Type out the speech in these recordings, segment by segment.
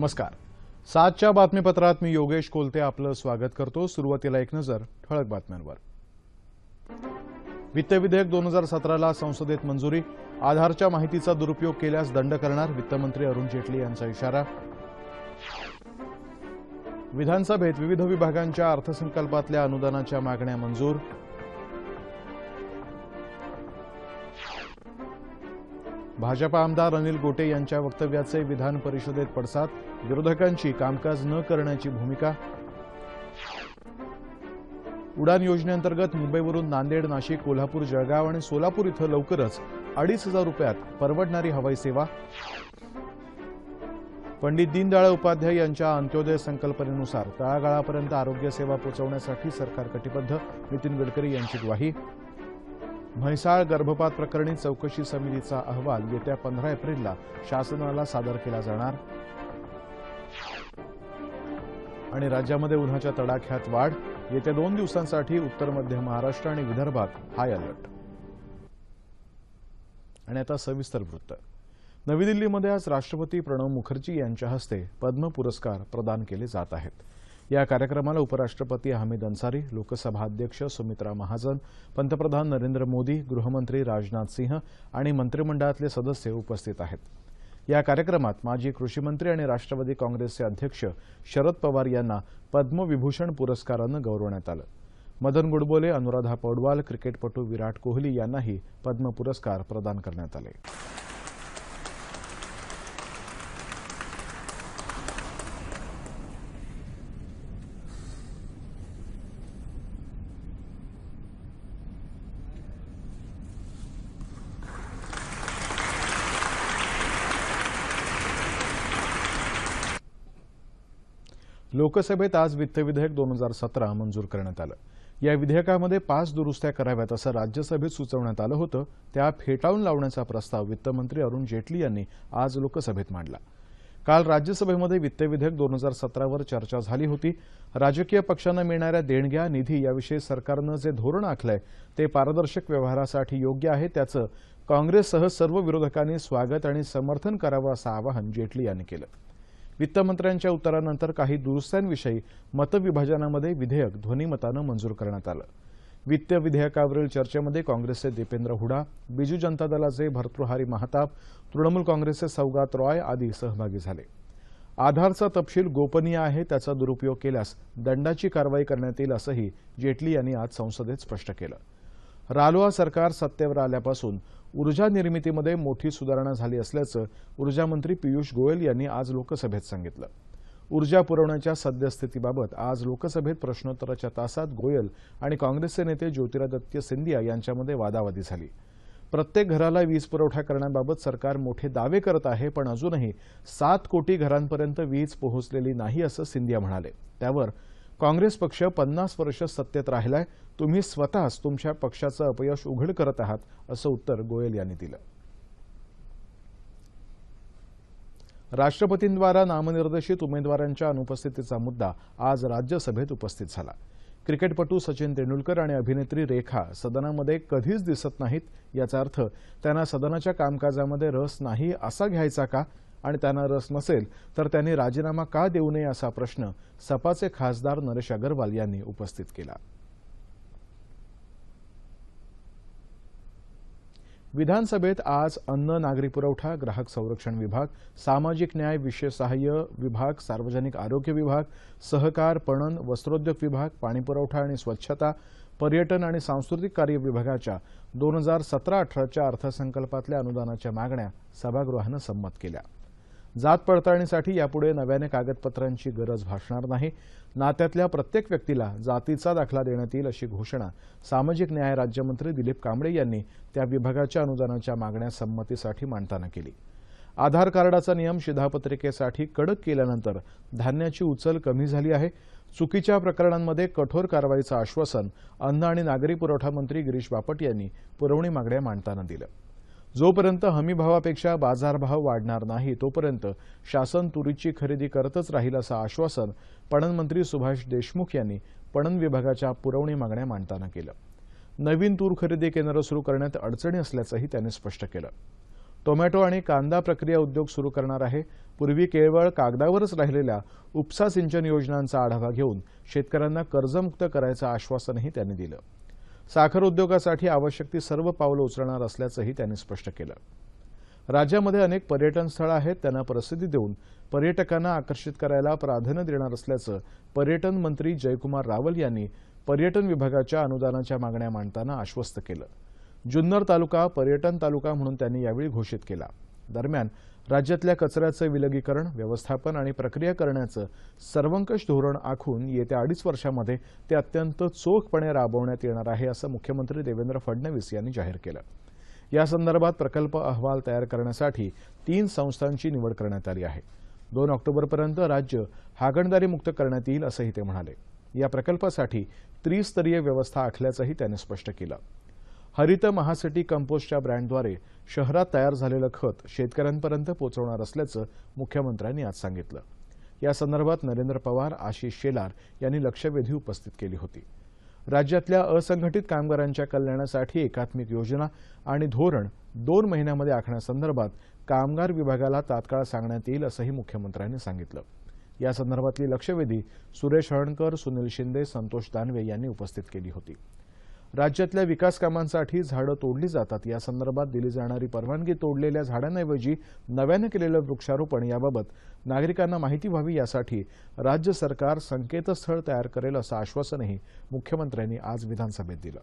नमस्कार. सातच्या बातमीपत्रात मी योगेश कोलते आपलं स्वागत करतो. सुरुवातीला एक नजर ठळक बातम्यांवर. वित्त विधेयक दोन हजार सतराला संसदेत मंजुरी. आधारच्या माहितीचा दुरुपयोग केल्यास दंड करणार वित्तमंत्री अरुण जेटली यांचा इशारा. विधानसभेत विविध विभागांच्या अर्थसंकल्पातल्या अनुदानाच्या मागण्या मंजूर. भाजपा आमदार अनिल गोटे यांच्या वक्तव्याचे विधान परिषदेत पडसाद विरोधकांची कामकाज न करण्याची भूमिका. उडान योजनेअंतर्गत मुंबईवरून नांदेड नाशिक कोल्हापूर जळगाव आणि सोलापूर इथं लवकरच अडीच हजार रुपयात परवडणारी हवाई सेवा. पंडित दीनदयाळ उपाध्याय यांच्या अंत्योदय संकल्पनेनुसार तळागाळापर्यंत आरोग्य सेवा पोहोचवण्यासाठी सरकार कटिबद्ध नितीन गडकरी यांची ग्वाही. म्हैसाळ गर्भपात प्रकरणी चौकशी समितीचा अहवाल येत्या पंधरा एप्रिलला शासनाला सादर केला जाणार. आणि राज्यामध्ये उन्हाच्या तडाख्यात वाढ. येत्या दोन दिवसांसाठी उत्तर मध्य महाराष्ट्र आणि विदर्भात हाय अलर्ट आणि आता सविस्तर वृत्त. नवी दिल्लीमध्ये आज राष्ट्रपती प्रणव मुखर्जी यांच्या हस्ते पद्म पुरस्कार प्रदान केले जात आहेत. या कार्यक्रमाला उपराष्ट्रपती हमीद अन्सारी लोकसभा अध्यक्ष सुमित्रा महाजन पंतप्रधान नरेंद्र मोदी गृहमंत्री राजनाथ सिंह आणि मंत्रिमंडळातले सदस्य उपस्थित आहेत. या कार्यक्रमात माजी कृषीमंत्री आणि राष्ट्रवादी काँग्रेसचे अध्यक्ष शरद पवार यांना पद्मविभूषण पुरस्कारानं गौरवण्यात आलं. मदन गुडबोले अनुराधा पौडवाल क्रिकेटपटू विराट कोहली यांनाही पद्म पुरस्कार प्रदान करण्यात आले. लोकसभेत आज वित्त विधेयक दोन हजार सतरा मंजूर करण्यात आलं. या विधेयकामध्ये पाच दुरुस्त्या कराव्यात असं राज्यसभेत सुचवण्यात आलं होतं. त्या फेटाळून लावण्याचा प्रस्ताव वित्तमंत्री अरुण जेटली यांनी आज लोकसभेत मांडला. काल राज्यसभेमध्ये वित्त विधेयक दोन हजार सतरावर चर्चा झाली होती. राजकीय पक्षांना मिळणाऱ्या देणग्या निधी याविषयी सरकारनं जे धोरण आखलंय ते पारदर्शक व्यवहारासाठी योग्य आहे त्याचं काँग्रेससह सर्व विरोधकांनी स्वागत आणि समर्थन करावं असं आवाहन जेटली यांनी केलं. वित्तमंत्र्यांच्या उत्तरानंतर काही दुरुस्त्यांविषयी मतविभाजनामध्ये विधेयक ध्वनिमतानं मंजूर करण्यात आलं. वित्त विधेयकावरील चर्चेमध्ये काँग्रेसचे दीपेंद्र हुडा बिजू जनता दलाचे भर्तृहारी महाताब तृणमूल काँग्रेसचे सौगात रॉय आदी सहभागी झाले. आधारचा तपशील गोपनीय आहे त्याचा दुरुपयोग केल्यास दंडाची कारवाई करण्यात येईल असंही जेटली यांनी आज संसदेत स्पष्ट केलं. रालोआ सरकार सत्तेवर आल्यापासून ऊर्जा निर्मितीमध्ये मोठी सुधारणा झाली असल्याचं ऊर्जामंत्री पियुष गोयल यांनी आज लोकसभेत सांगितलं. ऊर्जा पुरवण्याच्या सद्यस्थितीबाबत आज लोकसभेत प्रश्नोत्तराच्या तासात गोयल आणि काँग्रेसचे नेते ज्योतिरादित्य सिंधिया यांच्यामध्ये वादावादी झाली. प्रत्येक घराला वीज पुरवठा करण्याबाबत सरकार मोठे दावे करत आहे पण अजूनही सात कोटी घरांपर्यंत वीज पोहोचलेली नाही असं सिंधिया म्हणाले. त्यावर काँग्रेस पक्ष पन्नास वर्ष सत्तेत राहिलाय. तुम्ही स्वतःच तुमच्या पक्षाचं अपयश उघड करत आहात असं उत्तर गोयल यांनी दिलं. राष्ट्रपतींद्वारा नामनिर्देशित उमेदवारांच्या अनुपस्थितीचा मुद्दा आज राज्यसभेत उपस्थित झाला. क्रिकेटपटू सचिन तेंडुलकर आणि अभिनेत्री रेखा सदनामध्ये कधीच दिसत नाहीत याचा अर्थ त्यांना सदनाच्या कामकाजामध्ये रस नाही असा घ्यायचा का? आणि त्यांना रस नसेल तर त्यांनी राजीनामा का देऊ नये असा प्रश्न सपाचे खासदार नरेश अगरवाल यांनी उपस्थित केला. विधानसभेत आज अन्न नागरी पुरवठा ग्राहक संरक्षण विभाग सामाजिक न्याय विशेष सहाय्य विभाग सार्वजनिक आरोग्य विभाग सहकार पणन वस्त्रोद्योग विभाग पाणीपुरवठा आणि स्वच्छता पर्यटन आणि सांस्कृतिक कार्य विभागाच्या दोन हजार सतरा अठराच्या अर्थसंकल्पातल्या अनुदानाच्या मागण्या सभागृहानं संमत केल्या. जात पडताळणीसाठी यापुढे नव्याने कागदपत्रांची गरज भासणार नाही. नात्यातल्या प्रत्येक व्यक्तीला जातीचा दाखला देण्यात येईल अशी घोषणा सामाजिक न्याय राज्यमंत्री दिलीप कांबळे यांनी त्या विभागाच्या अनुदानाच्या मागण्या संमतीसाठी मांडताना केली. आधार कार्डाचा नियम शिधापत्रिकेसाठी कडक केल्यानंतर धान्याची उचल कमी झाली आहे. चुकीच्या प्रकरणांमध्ये कठोर कारवाईचं आश्वासन अन्न आणि नागरी पुरवठा मंत्री गिरीश बापट यांनी पुरवणी मागण्या मांडताना दिलं. जोपर्यंत हमीभावापेक्षा बाजारभाव वाढणार नाही तोपर्यंत शासन तुरीची खरेदी करतच राहील असं आश्वासन पणन मंत्री सुभाष देशमुख यांनी पणन विभागाच्या पुरवणी मागण्या मांडताना केलं. नवीन तूर खरेदी केंद्र सुरू करण्यात अडचणी असल्याचंही त्यांनी स्पष्ट केलं. टोमॅटो आणि कांदा प्रक्रिया उद्योग सुरू करणार आहे. पूर्वी केवळ कागदावरच राहिलेल्या उपसा सिंचन योजनांचा आढावा घेऊन शेतकऱ्यांना कर्जमुक्त करायचं आश्वासनही त्यांनी दिलं. साखर उद्योगासाठी आवश्यक ती सर्व पावलं उचलणार असल्याचंही त्यांनी स्पष्ट केलं. राज्यामध्ये अनेक पर्यटन स्थळं आहेत त्यांना प्रसिद्धी देऊन पर्यटकांना आकर्षित करायला प्राधान्य देणार असल्याचं पर्यटन मंत्री जयकुमार रावल यांनी पर्यटन विभागाच्या अनुदानाच्या मागण्या मांडताना आश्वस्त केलं. जुन्नर तालुका पर्यटन तालुका म्हणून त्यांनी यावेळी घोषित केला. दरम्यान राज्यातल्या कचऱ्याचं विलगीकरण व्यवस्थापन आणि प्रक्रिया करण्याचं सर्वंकष धोरण आखून येत्या अडीच वर्षामध्ये ते अत्यंत चोखपणे राबवण्यात येणार आहे असं मुख्यमंत्री देवेंद्र फडणवीस यांनी जाहीर केलं. या संदर्भात प्रकल्प अहवाल तयार करण्यासाठी तीन संस्थांची निवड करण्यात आली आहे. दोन ऑक्टोबरपर्यंत राज्य हागणदारी मुक्त करण्यात येईल असंही ते म्हणाले. या प्रकल्पासाठी त्रिस्तरीय व्यवस्था आखल्याचंही त्यांनी स्पष्ट केलं. हरित महासिटी कंपोस्टच्या ब्रँडद्वारे शहरात तयार झालेलं खत शेतकऱ्यांपर्यंत पोहोचवणार असल्याचं मुख्यमंत्र्यांनी आज सांगितलं. या संदर्भात नरेंद्र पवार आशिष शेलार यांनी लक्षवेधी उपस्थित केली होती. राज्यातल्या असंघटित कामगारांच्या कल्याणासाठी एकात्मिक योजना आणि धोरण दोन महिन्यामध्ये आखण्यासंदर्भात कामगार विभागाला तात्काळ सांगण्यात येईल असंही मुख्यमंत्र्यांनी सांगितलं. या संदर्भातली लक्षवेधी सुरेश हळणकर सुनील शिंदे संतोष दानवे यांनी उपस्थित केली होती. राज्यातल्या विकास कामांसाठी झाडं तोडली जातात. या संदर्भात दिली जाणारी परवानगी तोडलेल्या झाडांऐवजी नव्यानं केलेलं वृक्षारोपण याबाबत नागरिकांना माहिती व्हावी यासाठी राज्य सरकार संकेतस्थळ तयार करेल असं आश्वासनही मुख्यमंत्र्यांनी आज विधानसभेत दिलं.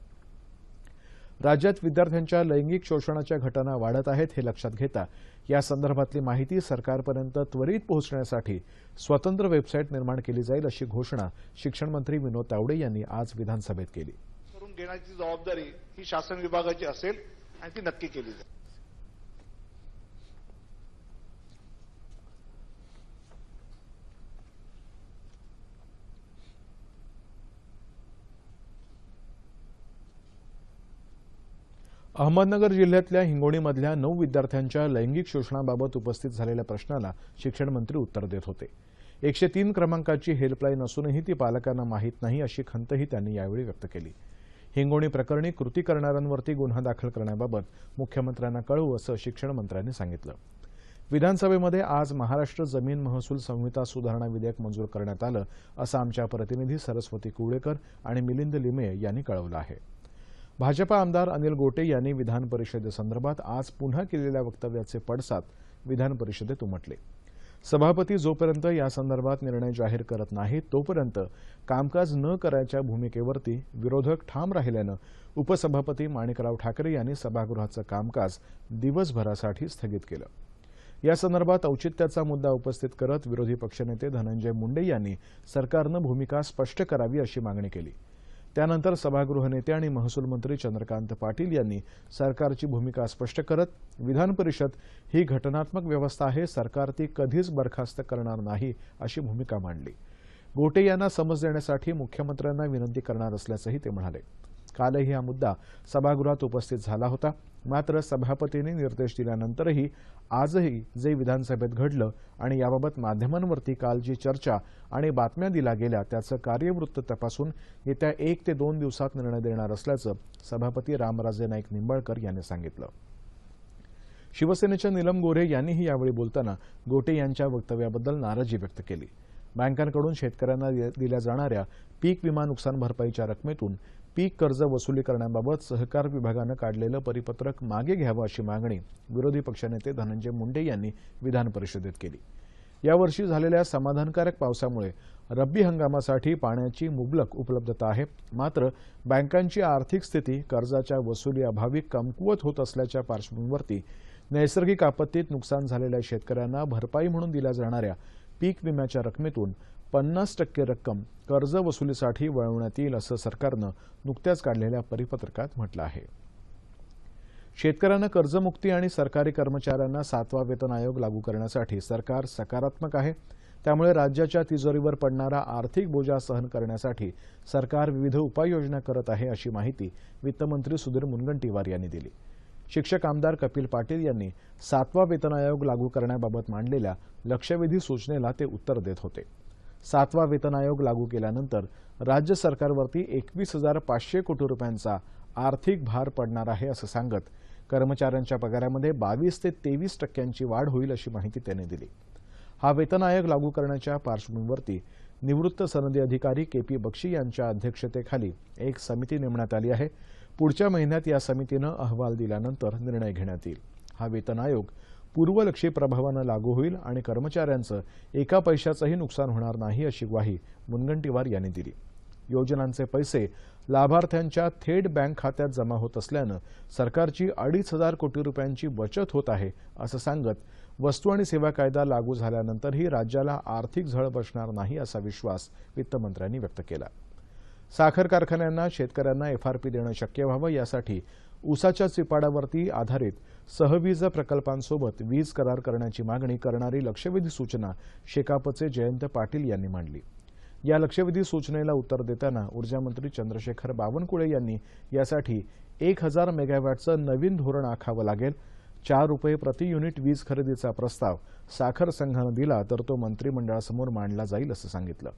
राज्यात विद्यार्थ्यांच्या लैंगिक शोषणाच्या घटना वाढत आहेत हे लक्षात घेता या संदर्भातली माहिती सरकारपर्यंत त्वरित पोहोचण्यासाठी स्वतंत्र वेबसाईट निर्माण केली जाईल अशी घोषणा शिक्षणमंत्री विनोद तावडे यांनी आज विधानसभेत केली. घेण्याची जबाबदारी ही शासन विभागाची असेल आणि ती नक्की केली जाईल. अहमदनगर जिल्ह्यातल्या हिंगोणीमधल्या नऊ विद्यार्थ्यांच्या लैंगिक शोषणाबाबत उपस्थित झालेल्या प्रश्नाला शिक्षण मंत्री उत्तर देत होते. एकशे तीन क्रमांकाची हेल्पलाईन असूनही ती पालकांना माहीत नाही अशी खंतही त्यांनी यावेळी व्यक्त केली. हिंगोणी प्रकरणी कृती करणाऱ्यांवरती गुन्हा दाखल करण्याबाबत मुख्यमंत्र्यांना कळवू असं शिक्षण मंत्र्यांनी सांगितलं. विधानसभेमध्ये आज महाराष्ट्र जमीन महसूल संहिता सुधारणा विधेयक मंजूर करण्यात आलं असं आमच्या प्रतिनिधी सरस्वती कुवळेकर आणि मिलिंद लिमे यांनी कळवलं आहे. भाजपा आमदार अनिल गोटे यांनी विधान परिषदेसंदर्भात आज पुन्हा केलेल्या वक्तव्याचे पडसाद विधान परिषदेत उमटले. सभापती जोपर्यंत यासंदर्भात निर्णय जाहीर करत नाहीत तोपर्यंत कामकाज न करायच्या भूमिकेवरती विरोधक ठाम राहिल्यानं उपसभापती माणिकराव ठाकरे यांनी सभागृहाचं कामकाज दिवसभरासाठी स्थगित केलं. यासंदर्भात औचित्याचा मुद्दा उपस्थित करत विरोधी पक्षनेते धनंजय मुंडे यांनी सरकारनं भूमिका स्पष्ट करावी अशी मागणी केली. त्यानंतर सभागृह नेते आणि महसूल मंत्री चंद्रकांत पाटील यांनी सरकारची भूमिका स्पष्ट करत विधान परिषद ही घटनात्मक व्यवस्था आहे सरकार ती कधीच बरखास्त करणार नाही अशी भूमिका मांडली. गोटे यांना समज देण्यासाठी मुख्यमंत्र्यांना विनंती करणार असल्याचंही ते म्हणाले. कालही हा मुद्दा सभागृहात उपस्थित झाला होता. मात्र सभापतींनी निर्देश दिल्यानंतरही आजही जे विधानसभेत घडलं आणि याबाबत माध्यमांवरती काल जी चर्चा आणि बातम्या दिल्या गेल्या त्याचं कार्यवृत्त तपासून येत्या एक ते दोन दिवसात निर्णय देणार असल्याचं सभापती रामराजे नाईक निंबाळकर यांनी सांगितलं. शिवसेनेच्या नीलम गोऱ्हे यांनीही यावेळी बोलताना गोटे यांच्या वक्तव्याबद्दल नाराजी व्यक्त केली. बँकांकडून शेतकऱ्यांना दिल्या जाणाऱ्या पीक विमा नुकसान भरपाईच्या रकमेतून पीक कर्ज वसुली करण्याबाबत सहकार विभागानं काढलेलं परिपत्रक मागे घ्यावं अशी मागणी विरोधी पक्षनेते धनंजय मुंडे यांनी विधान परिषदेत केली. यावर्षी झालेल्या समाधानकारक पावसामुळे रब्बी हंगामासाठी पाण्याची मुबलक उपलब्धता आहे. मात्र बँकांची आर्थिक स्थिती कर्जाच्या वसुली अभावी कमकुवत होत असल्याच्या पार्श्वभूमीवरती नैसर्गिक आपत्तीत नुकसान झालेल्या शेतकऱ्यांना भरपाई म्हणून दिल्या जाणाऱ्या पीक विम्याच्या रकमेतून पन्नास टक्के रक्कम कर्ज वसुलीसाठी वळवण्यात येईल असं सरकारनं नुकत्याच काढलेल्या परिपत्रकात म्हटलं आहे. शेतकऱ्यांना कर्जमुक्ती आणि सरकारी कर्मचाऱ्यांना सातवा वेतन आयोग लागू करण्यासाठी सरकार सकारात्मक आहे. त्यामुळे राज्याच्या तिजोरीवर पडणारा आर्थिक बोजा सहन करण्यासाठी सरकार विविध उपाययोजना करत आहे अशी माहिती वित्तमंत्री सुधीर मुनगंटीवार यांनी दिली. शिक्षक आमदार कपिल पाटील यांनी सातवा वेतन आयोग लागू करण्याबाबत मांडलेल्या लक्षवेधी सूचनेला ते उत्तर देत होते. सातवा वेतन आयोग लागू केल्यानंतर राज्य सरकारवरती एकवीस हजार पाचशे कोटी रुपयांचा आर्थिक भार पडणार आहे असं सांगत कर्मचाऱ्यांच्या पगारामध्ये बावीस ते तेवीस टक्क्यांची वाढ होईल अशी माहिती त्यांनी दिली. हा वेतन आयोग लागू करण्याच्या पार्श्वभूमीवरती निवृत्त सनदी अधिकारी के पी बक्षी यांच्या अध्यक्षतेखाली एक समिती नेमण्यात आली आहे. पुढच्या महिन्यात या समितीनं अहवाल दिल्यानंतर निर्णय घेण्यात येईल. हा वेतन आयोग पूर्वलक्षी प्रभावानं लागू होईल आणि कर्मचाऱ्यांचं एका पैशाचंही नुकसान होणार नाही अशी ग्वाही मुनगंटीवार यांनी दिली. योजनांचे पैसे लाभार्थ्यांच्या थेट बँक खात्यात जमा होत असल्यानं सरकारची अडीच हजार कोटी रुपयांची बचत होत आहे असं सांगत वस्तू आणि सेवा कायदा लागू झाल्यानंतरही राज्याला आर्थिक झळ बसणार नाही असा विश्वास वित्तमंत्र्यांनी व्यक्त केला. साखर कारखान्यांना शेतकऱ्यांना एफआरपी देणं शक्य व्हावं यासाठी उसाच्या चिपाडावरती आधारित सहवीज प्रकल्पांसोबत वीज करार करण्याची मागणी करणारी लक्षवेधी सूचना शेकापचे जयंत पाटील यांनी मांडली. या लक्षवेधी सूचनेला उत्तर देताना ऊर्जामंत्री चंद्रशेखर बावनकुळे यांनी यासाठी एक हजार मेगावॅटचं नवीन धोरण आखावं लागेल. चार रुपये प्रति युनिट वीज खरेदीचा प्रस्ताव साखर संघानं दिला तर तो मंत्रिमंडळासमोर मांडला जाईल असं सांगितलं.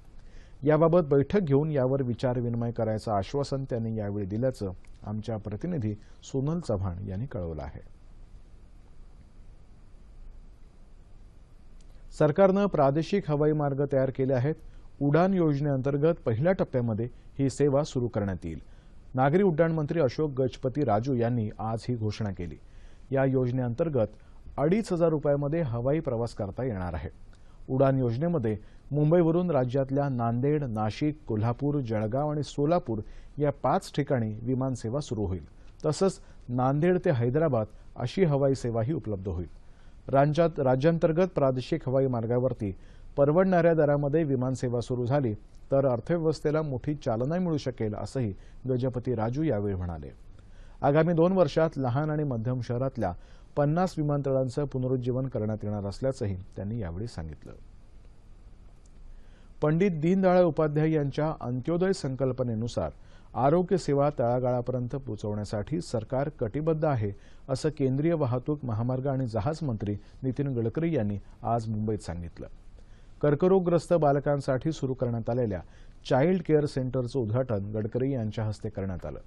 याबाबत बैठक घेऊन यावर विचारविनिमय करायचं आश्वासन त्यांनी यावेळी दिल्याचं आमच्या प्रतिनिधी सोनल चव्हाण यांनी कळवलं आहे. सरकारनं प्रादेशिक हवाई मार्ग तयार केले आहेत. उडान योजनेअंतर्गत पहिल्या टप्प्यामध्ये ही सेवा सुरू करण्यात येईल. नागरी उड्डाण मंत्री अशोक गजपती राजू यांनी आज ही घोषणा केली. या योजनेअंतर्गत अडीच हजार रुपयामध्ये हवाई प्रवास करता येणार आहे. उडान योजनेमध्ये मुंबईवरून राज्यातल्या नांदेड नाशिक कोल्हापूर जळगाव आणि सोलापूर या पाच ठिकाणी विमानसेवा सुरू होईल. तसंच नांदेड ते हैदराबाद अशी हवाई सेवाही उपलब्ध होईल. राज्यात राज्यांतर्गत प्रादेशिक हवाई मार्गावरती परवडणाऱ्या दरामध्ये विमानसेवा सुरू झाली तर अर्थव्यवस्थेला मोठी चालना मिळू शकेल असंही गजपती राजू यावेळी म्हणाले. आगामी दोन वर्षात लहान आणि मध्यम शहरातल्या पन्नास विमानतळांचं पुनरुज्जीवन करण्यात येणार असल्याचंही त्यांनी यावेळी सांगितलं. पंडित दीनदयाळ उपाध्याय यांच्या अंत्योदय संकल्पनेनुसार आरोग्य सेवा तळागाळापर्यंत पोहोचवण्यासाठी सरकार कटिबद्ध आहे असं केंद्रीय वाहतूक महामार्ग आणि जहाज मंत्री नितीन गडकरी यांनी आज मुंबईत सांगितलं. कर्करोगग्रस्त बालकांसाठी सुरू करण्यात आलेल्या चाइल्ड केअर सेंटरचं उद्घाटन गडकरी यांच्या हस्ते करण्यात आलं.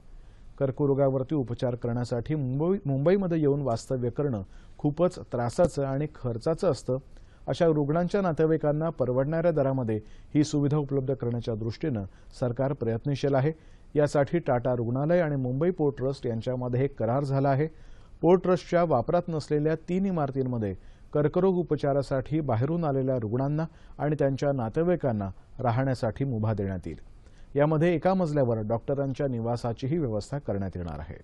कर्करोगावरती उपचार करण्यासाठी मुंबई मुंबईमध्ये येऊन वास्तव्य करणं खूपच त्रासाचं आणि खर्चाचं असतं. अशा रुग्णांच्या नातेवाईकांना परवडणाऱ्या दरामध्ये ही सुविधा उपलब्ध करण्याच्या दृष्टीनं सरकार प्रयत्नशील आहे. यासाठी टाटा रुग्णालय आणि मुंबई पोर्ट ट्रस्ट यांच्यामध्ये एक करार झाला आहे. पोर्ट ट्रस्टच्या वापरात नसलेल्या तीन इमारतींमध्ये कर्करोग उपचारासाठी बाहेरून आलेल्या रुग्णांना आणि त्यांच्या नातेवाईकांना राहण्यासाठी मुभा देण्यात येईल. यामध्ये एका मजल्यावर डॉक्टरांच्या निवासाचीही व्यवस्था करण्यात येणार आहे.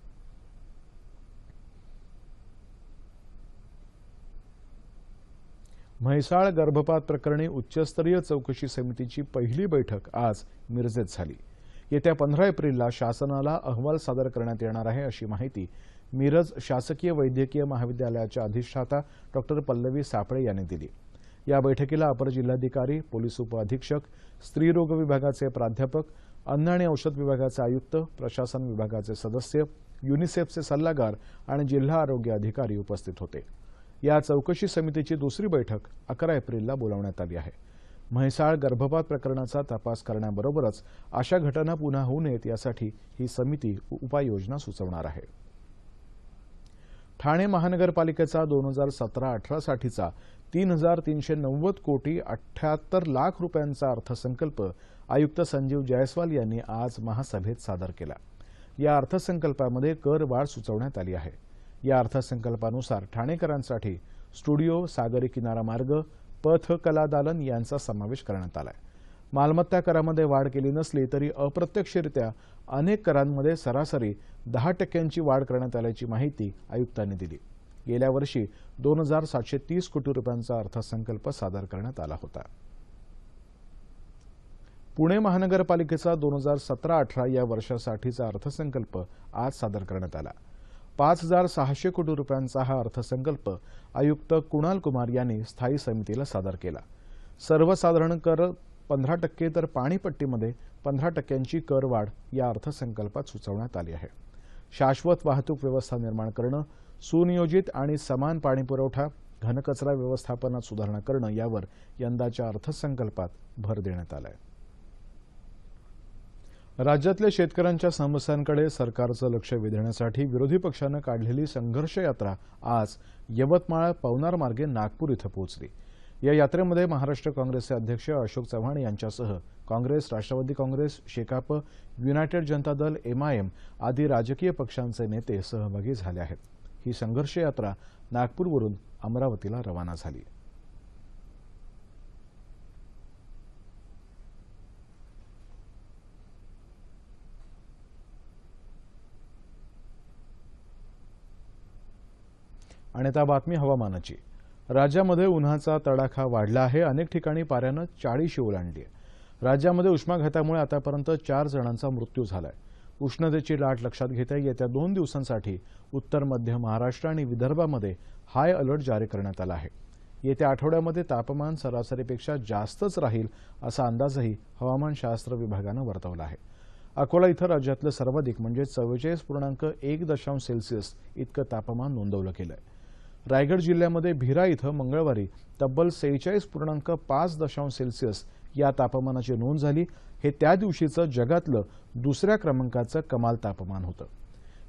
म्हैसाळ गर्भपात प्रकरणी उच्चस्तरीय चौकशी समितीची पहिली बैठक आज मिरजेत झाली. येत्या पंधरा एप्रिलला शासनाला अहवाल सादर करण्यात येणार आहे अशी माहिती मिरज शासकीय वैद्यकीय महाविद्यालयाच्या अधिष्ठाता डॉक्टर पल्लवी सापळे यांनी दिली. या बैठकीला अपर जिल्हाधिकारी पोलीस उपअधीक्षक स्त्रीरोग विभागाचे प्राध्यापक अन्न आणि औषध विभागाचे आयुक्त प्रशासन विभागाचे सदस्य युनिसेफचे सल्लागार आणि जिल्हा आरोग्य अधिकारी उपस्थित होते. या चौकशी समितीची दुसरी बैठक अकरा एप्रिलला बोलावण्यात आली आहे. म्हैसाळ गर्भपात प्रकरणाचा तपास करण्याबरोबरच अशा घटना पुन्हा होऊ नयेत यासाठी ही समिती उपाययोजना सुचवणार आहे. ठाणे महानगरपालिकेचा दोन हजार सतरा अठरासाठीचा तीन हजार तीनशे नव्वद कोटी अठ्ठ्याहत्तर लाख रुपयांचा अर्थसंकल्प आयुक्त संजीव जयस्वाल यांनी आज महासभेत सादर केला. या अर्थसंकल्पामध्ये कर वाढ सुचवण्यात आली आहे. या अर्थसंकल्पानुसार ठाणेकरांसाठी स्टुडिओ सागरी किनारा मार्ग पथ कला दालन यांचा समावेश करण्यात आलाय. मालमत्ता करामध्ये वाढ केली नसली तरी अप्रत्यक्षरित्या अनेक करांमध्ये सरासरी दहा टक्क्यांची वाढ करण्यात आल्याची माहिती आयुक्तांनी दिली. गेल्या वर्षी दोन हजार सातशे तीस कोटी रुपयांचा अर्थसंकल्प सादर करण्यात आला होता. पुणे महानगरपालिकेचा दोन हजार सतरा अठरा या वर्षासाठीचा अर्थसंकल्प आज सादर करण्यात आला. पाच हजार सहाशे कोटी रुपयांचा हा अर्थसंकल्प आयुक्त कुणाल कुमार यांनी स्थायी समितीला सादर केला. सर्वसाधारण कर पंधरा टक्के तर पाणीपट्टीमध्ये पंधरा टक्क्यांची करवाढ या अर्थसंकल्पात सुचवण्यात आली आहे. शाश्वत वाहतूक व्यवस्था निर्माण करणं सुनियोजित आणि समान पाणीपुरवठा घनकचरा व्यवस्थापनात सुधारणा करणं यावर यंदाच्या अर्थसंकल्पात भर देण्यात आलाय. राज्यातल्या शेतकऱ्यांच्या समस्यांकडे सरकारचं लक्ष वेधण्यासाठी विरोधी पक्षानं काढलेली संघर्ष यात्रा आज यवतमाळ पवनार मार्गे नागपूर इथं पोहोचली. या यात्रेमध्ये महाराष्ट्र काँग्रेसचे अध्यक्ष अशोक चव्हाण यांच्यासह Congress Rashtrawadi Congress Shekap united Janata Dal MIM आदी राजकीय पक्षांचे नेते सहभागी झाले आहेत. ही संघर्ष यात्रा नागपूरवरून अमरावतीला रवाना झाली. आणि आता बातमी हवामानाची. राज्यामध्ये उन्हाचा तडाखा वाढला आहे. अनेक ठिकाणी पाऱ्यानं चाळीशी ओलांडली आहे. राज्यामध्ये उष्माघातामुळे आतापर्यंत चार जणांचा मृत्यू झालाय. उष्णतेची लाट लक्षात घेता येत्या दोन दिवसांसाठी उत्तर मध्य महाराष्ट्र आणि विदर्भामध्ये हाय अलर्ट जारी करण्यात आला आहे. येत्या आठवड्यामध्ये तापमान सरासरीपेक्षा जास्तच राहील असा अंदाजही हवामानशास्त्र विभागानं वर्तवला आहे. अकोला इथं राज्यातलं सर्वाधिक म्हणजे चव्वेचाळीस पूर्णांक एक दशांश सेल्सिअस इतकं तापमान नोंदवलं गेलंय. रायगड जिल्ह्यामध्ये भिरा इथं मंगळवारी तब्बल सेहेचाळीस पूर्णांक पाच दशांश सेल्सिअस या तापमानाची नोंद झाली. हे त्या दिवशीचं जगातलं दुसऱ्या क्रमांकाचं कमाल तापमान होतं.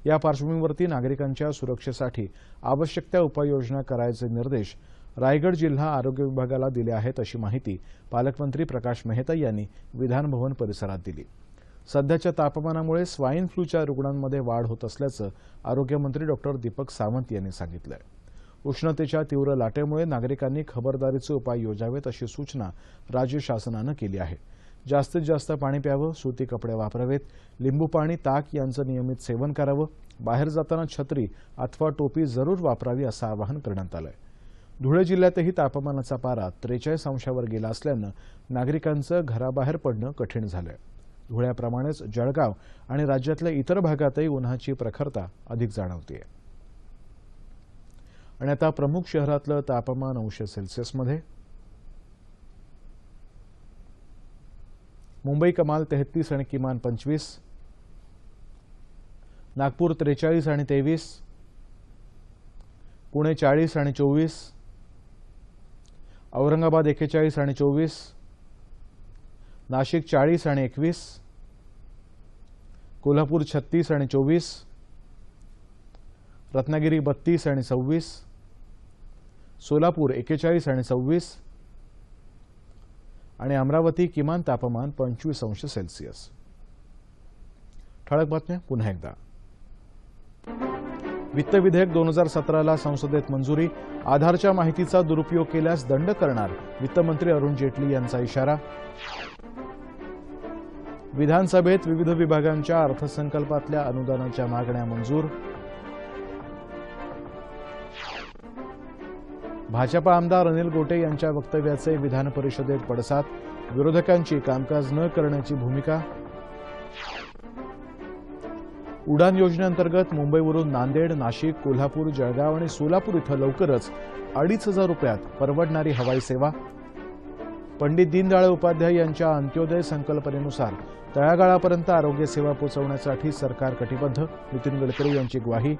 या पार्श्वभूमीवरती नागरिकांच्या सुरक्षेसाठी आवश्यक त्या उपाययोजना करायचे निर्देश रायगड जिल्हा आरोग्य विभागाला दिले आहेत अशी माहिती पालकमंत्री प्रकाश मेहता यांनी विधानभवन परिसरात दिली. सध्याच्या तापमानामुळे स्वाईन फ्लूच्या रुग्णांमध्ये वाढ होत असल्याचं आरोग्यमंत्री डॉक्टर दीपक सावंत यांनी सांगितलं उष्णतेच्या तीव्र लाटेमुळे नागरिकांनी खबरदारीचे उपाय योजावेत अशी सूचना राज्य शासनानं केली आहे. जास्तीत जास्त पाणी प्यावं सुती कपडे वापरावेत. लिंबू पाणी ताक यांचं नियमित सेवन करावं. बाहेर जाताना छत्री अथवा टोपी जरूर वापरावी असं आवाहन करण्यात आलंय. धुळे जिल्ह्यातही तापमानाचा पारा त्रेचाळीस अंशावर गेला असल्यानं नागरिकांचं घराबाहेर पडणं कठीण झालंय. धुळ्याप्रमाणेच जळगाव आणि राज्यातल्या इतर भागातही उन्हाची प्रखरता अधिक जाणवतीये. आणि आता प्रमुख शहरातलं तापमान अंश सेल्सिअसमध्ये मुंबई कमाल तेहतीस आणि किमान पंचवीस. नागपूर त्रेचाळीस आणि तेवीस. पुणे चाळीस आणि चोवीस. औरंगाबाद एकेचाळीस आणि चोवीस. नाशिक चाळीस आणि एकवीस. कोल्हापूर छत्तीस आणि चोवीस. रत्नागिरी बत्तीस आणि सव्वीस. सोलापूर एकेचाळीस आणि सव्वीस. आणि अमरावती किमान तापमान पंचवीस अंश सेल्सिअस. ठळक बातम्या पुन्हा एकदा. वित्त विधेयक दोन हजार सतराला संसदेत मंजुरी. आधारच्या माहितीचा दुरुपयोग केल्यास दंड करणार वित्तमंत्री अरुण जेटली यांचा इशारा. विधानसभेत विविध विभागांच्या अर्थसंकल्पातल्या अनुदानाच्या मागण्या मंजूर. भाजपा आमदार अनिल गोटे यांच्या वक्तव्याचे विधान परिषदेत पडसाद. विरोधकांची कामकाज न करण्याची भूमिका. उडान योजनेअंतर्गत मुंबईवरून नांदेड नाशिक कोल्हापूर जळगाव आणि सोलापूर इथं लवकरच अडीच हजार रुपयात परवडणारी हवाई सेवा. पंडित दीनदयाळ उपाध्याय यांच्या अंत्योदय संकल्पनेनुसार तळागाळापर्यंत आरोग्य सेवा पोहोचवण्यासाठी सरकार कटिबद्ध. नितीन गडकरी यांची ग्वाही.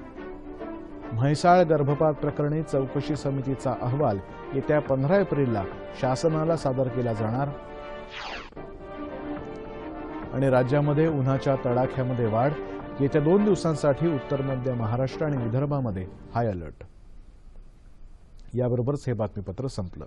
म्हैसाळ गर्भपात प्रकरणी चौकशी समितीचा अहवाल येत्या पंधरा एप्रिलला शासनाला सादर केला जाणार. आणि राज्यामध्ये उन्हाच्या तडाख्यामध्ये वाढ. येत्या दोन दिवसांसाठी उत्तर मध्य महाराष्ट्र आणि विदर्भामध्ये हाय अलर्ट याबरोबरच हे बातमीपत्र संपलं.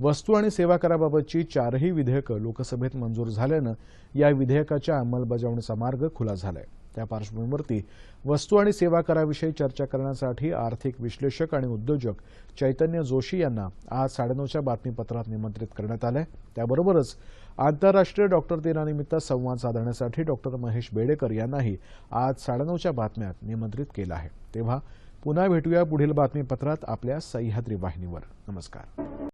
वस्तू आणि सेवा कराबाबतची चारही विधेयकं लोकसभेत मंजूर झाल्यानं या विधेयकाच्या अंमलबजावणीचा मार्ग खुला झाला आहे त्या पार्श्वभूमीवरती वस्तू आणि सेवा कराविषयी चर्चा करण्यासाठी आर्थिक विश्लेषक आणि उद्योजक चैतन्य जोशी यांना आज साडेनऊच्या बातमीपत्रात निमंत्रित करण्यात आलंय. त्याबरोबरच आंतरराष्ट्रीय डॉक्टर दिनानिमित्त संवाद साधण्यासाठी डॉक्टर महेश बेडेकर यांनाही आज साडेनऊच्या बातम्यात निमंत्रित केलं आहे. तेव्हा पुन्हा भेटूया पुढील बातमीपत्रात आपल्या सह्याद्री वाहिनीवर. नमस्कार.